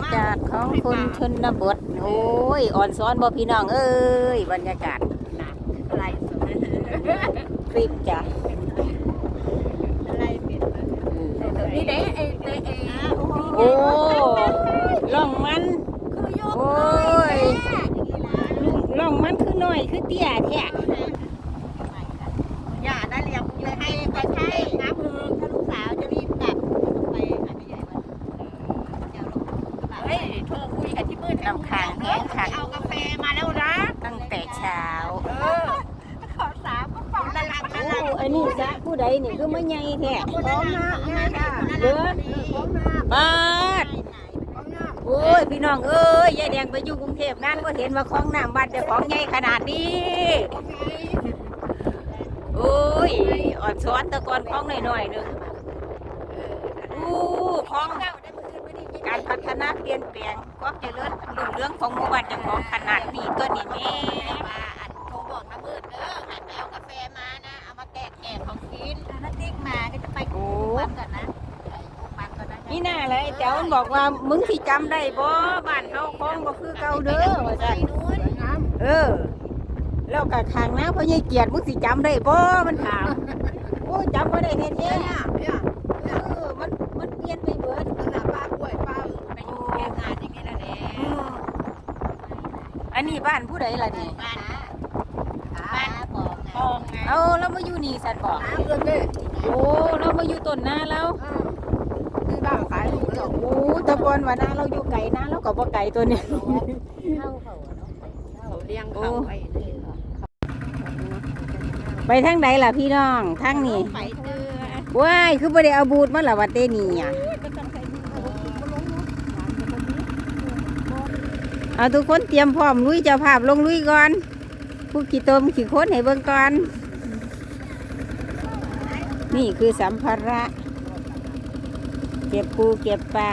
ากาศของคนชนบท โอ้ย อ่อนซ้อนบ่พี่น้อง เอ้ย บรรยากาศอะไรคลิปจ้ะอะไรเป็นนี่เด้ไอ้ไอ้ไอ้โอ้ล่องมัน คือยกโอ้ยล่องมันคือหน้อยคือเตี้ยแท้อย่าได้เรียบเลยให้ไปใช้น้ำมือถ้าลูกสาวจะรีบกลับไปหาพี่ใหญ่วันเดี๋ยวเฮ้ยโทรคุ ยกับที่มืดน้ำค้างแห้งค่ะเอากาแฟมาแล้วนะ ตั้งแต่เช้า เออขอสามก็ฟังละลังละโอ้ลังอันนี้จ้ะผู้ใดนี่คือไม่ใหญ่แท้พร้อมมากง่ายค่ะเด้อพร้อมมากปาดพร้อมมากโอ้ยพี่น้องเอ้ยยายแดงไปอยู่กรุงเทพนั่นก็เห็นว่าของน้ำบ้านเจ้าของใหญ่ขนาดนี้โอ้ยอ่อนซ้อนแตะกอนของหน่อยๆหนึงอู้ของการพัฒนาเปลี่ยนแปลง ความเจริญรุ่งเรื่องของหมู่บ้านเจ้าของขนาดนี้ตัวนี้แม่มาอัดโทรบอกน้ำมืดเด้อหันไปเอากาแฟมานะ เอามาแกะแกะของกินถ้าติ๊กมาก็จะไปโอ้บ้านก่อนนะบ้านก่อนนะนี่น่าเลยเจ้ามันบอกว่ามึงสิจำได้บ่บ้านเฮาของบ่คือเก่าเด้อว่าซั่นนู้นเออ แล้วก็ข้างหน้าพ่อใหญ่เกียรติมึงสิจำได้บ่มันถามโอ้จำบ่ได้แท้เนี่ยๆเนี่ยเออมันมันเปลี่ยนไปเบิด ขนาดป้ากล้วยป้าไปอยู่แค่งานอย่างนี้ละเนี่ย อันนี้บ้านผู้ใดล่ะนี่บ้านบ้านบอกทองไงเอาเรามาอยู่นี่สันบอกน้ำเกินเลยโอ้เรามาอยู่ต้นนาแล้วคือบ้านขายถูกแล้วโอ้แตะกอนว่านาเราอยู่ไกลนาเราก็บ่ไกลตัวนี้เข้าเขาเนาะเขาเลี้ยงเขาไว้ไปทางใดล่ะพี่น้องทางนี้ไปเตือว้ายคือบ่ได้เอาบูดมาล่ะวัดเตนี่อะ ก็ต้องใส่มือเขาลงเนาะ เอาทุกคนเตรียมพร้อมลุยเจ้าภาพลงลุยก่อน ผู้ขี่ตมขี่โค้นให้เบิ่งก่อน นี่คือสัมภาระ เก็บปูเก็บปลา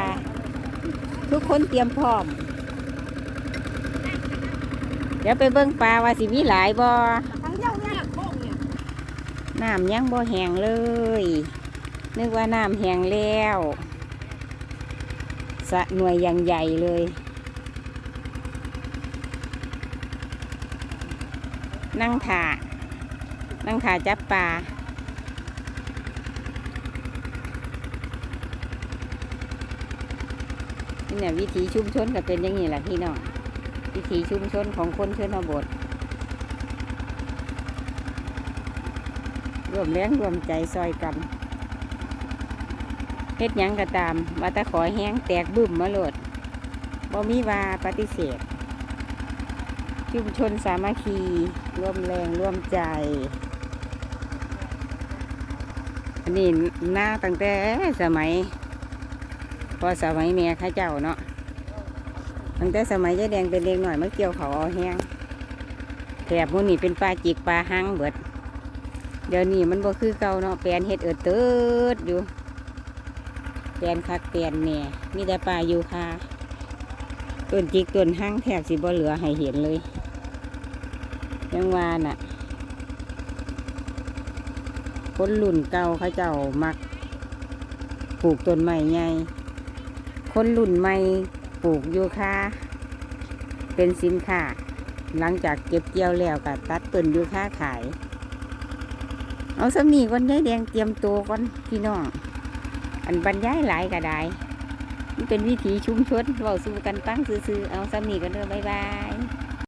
ทุกคนเตรียมพร้อม เดี๋ยวไปเบิ่งปลาว่าสิมีหลายบ่ทั้งเจ้าเนี่ยโค้งเนี่ยน้ำยังบ่แห้งเลย นึกว่าน้ำแห้งแล้ว สะหน่วยอย่างใหญ่เลย นั่งถานั่งถาจับปลานี่เนี่ยวิถีชุมชนก็เป็นอย่างนี้แหละพี่น้องวิถีชุมชนของคนชนบทรวมแรงรวมใจซอยกันเฮ็ดยังก็ตามว่าตะขอแห้งแตกบึ้มมาโหลดบ่มีว่าปฏิเสธ ชุมชนสามัคคี ร่วมแรงร่วมใจ อันนี้หน้าตั้งแต่สมัย พอสมัยเมียข้าเจ้าเนาะตั้งแต่สมัยยายแดงเป็นเด็กหน่อยมาเกี่ยวเขาเอาแห้งแถบมูนี่เป็นปลาจิกปลาหังเบิด เดี๋ยวนี้มันบ่คือเก่าเนาะแปลนเฮ็ดเอิดเติดอยู่แปลนคักแปลนแหน่มีแต่ปลาอยู่ค่ะต้นจิกต้นหังแทบสิบ่เหลือให้เห็นเลย ยังว่าน่ะ คนรุ่นเก่าเขาเจ้ามักปลูกต้นไม้ใหญ่คนรุ่นใหม่ปลูกยูคาเป็นสินค้าหลังจากเก็บเกี่ยวแล้วก็ตัดต้นยูคาขาย เอาสำนีก่อนยายแดงเตรียมตัวก่อนพี่น้องอันบรรยายหลายก็ได้มันเป็นวิถีชุมชนเว้าสู่กันฟังซื่อๆเอาสำนีกันเด้อบ๊ายบาย